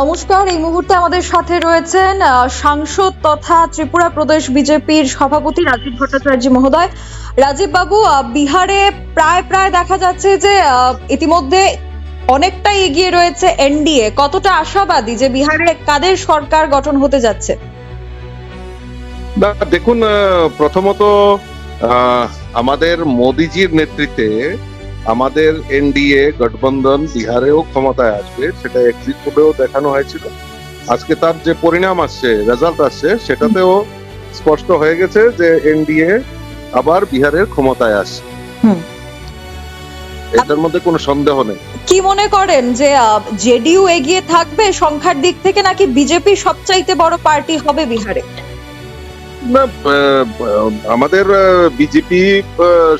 নমস্কার, এই মুহূর্তে আমাদের সাথে রয়েছেন সাংসদ তথা ত্রিপুরা প্রদেশ বিজেপির সভাপতি রাজীব ভট্টাচার্য মহোদয়। রাজীব বাবু বিহারে প্রায় প্রায় দেখা যাচ্ছে যে ইতিমধ্যে অনেকটাই এগিয়ে রয়েছে এনডিএ। কতটা আশাবাদী যে বিহারে কাদের সরকার গঠন হতে যাচ্ছে? দেখুন প্রথমত আমাদের মোদিজির নেতৃত্বে আমাদের এনডিএ গঠবন্ধন বিহারেও ক্ষমতায় আসবে সেটা এক্সিট পোলেও দেখানো হয়েছিল। আজকে তার যে পরিণাম আসছে রেজাল্ট আসছে সেটাতেও স্পষ্ট হয়ে গেছে যে এনডিএ আবার বিহারের ক্ষমতায় আসছে। এটার মধ্যে কোনো সন্দেহ নেই। কি মনে করেন যে জেডিইউ এগিয়ে থাকবে সংখ্যার দিক থেকে নাকি বিজেপি সবচাইতে বড় পার্টি হবে বিহারে? না আমাদের বিজেপি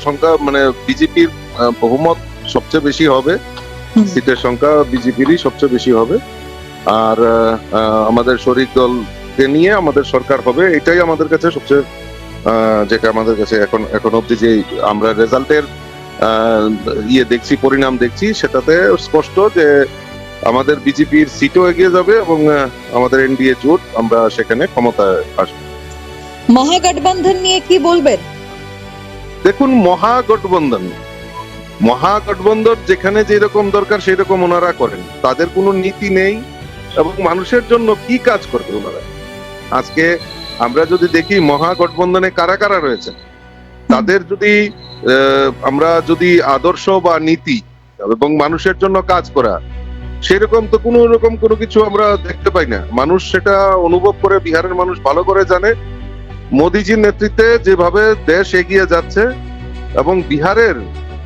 সংখ্যা মানে বিজেপির বহুমত সবচেয়ে বেশি হবে। সিটের সংখ্যা বিজেপিরই সবচেয়ে বেশি হবে। আর আমাদের শরিক দলকে নিয়ে আমাদের সরকার হবে। এটাই আমাদের কাছে সবচেয়ে আহ, যেটা আমাদের কাছে এখন এখন অব্দি যে আমরা রেজাল্টের ইয়ে দেখছি পরিণাম দেখছি সেটাতে স্পষ্ট যে আমাদের বিজেপির সিটও এগিয়ে যাবে এবং আমাদের এনডিএ জোট আমরা সেখানে ক্ষমতায় আসব। মহাগঠবন্ধন নিয়ে কি বলবেন? দেখুন, মহাগঠবন্ধন। মহাগঠবন্ধন যেখানে যেরকম দরকার সেই রকম ওনারা করেন। তাদের কোনো নীতি নেই এবং মানুষের জন্য কি কাজ করবে ওনারা? আজকে আমরা যদি দেখি, মহাগঠবন্ধনে কারা কারা রয়েছে তাদের যদি আমরা যদি আদর্শ বা নীতি এবং মানুষের জন্য কাজ করা, সেরকম তো কোনো রকম কোনো কিছু আমরা দেখতে পাই না। মানুষ সেটা অনুভব করে, বিহারের মানুষ ভালো করে জানে। মোদিজির নেতৃত্বে যেভাবে দেশ এগিয়ে যাচ্ছে এবং বিহারের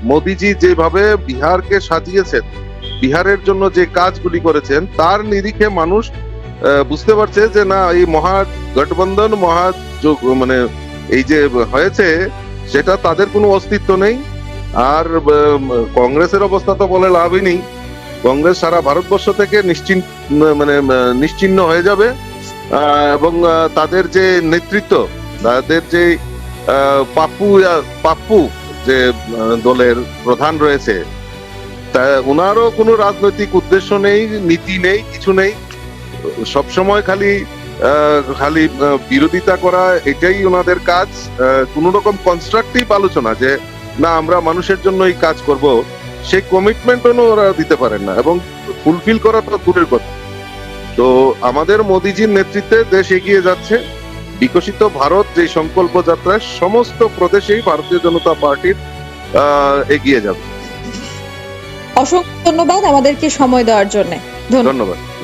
মোদিজি যেভাবে বিহারকে সাজিয়েছেন বিহারের জন্য যে কাজগুলি করেছেন তার নিরিখে মানুষ বুঝতে পারছে যে না এই মহা গঠবন্ধন মহা মানে এই যে হয়েছে সেটা তাদের কোনো অস্তিত্ব নেই। আর কংগ্রেসের অবস্থা তো বলে লাভই নেই। কংগ্রেস সারা ভারতবর্ষ থেকে নিশ্চিন্ত মানে আহ, নিশ্চিহ্ন হয়ে যাবে। এবং তাদের যে নেতৃত্ব তাদের যে পাপ্পু পাপ্পু যে দলের প্রধান রয়েছে, তা ওনারও কোনো রাজনৈতিক উদ্দেশ্য নেই, নীতি নেই, কিছু নেই। সবসময় খালি খালি বিরোধিতা করা, এটাই ওনাদের কাজ। কোনো রকম কনস্ট্রাকটিভ আলোচনা যে, না, আমরা মানুষের জন্যই কাজ করব সেই কমিটমেন্টও ওরা দিতে পারেন না। এবং ফুলফিল করা দূরের কথা। তো আমাদের মোদিজির নেতৃত্বে দেশ এগিয়ে যাচ্ছে। বিকশিত ভারত যে সংকল্প যাত্রায় সমস্ত প্রদেশেই ভারতীয় জনতা পার্টির আহ, এগিয়ে যাবে। অসংখ্য ধন্যবাদ আমাদেরকে সময় দেওয়ার জন্য। ধন্যবাদ।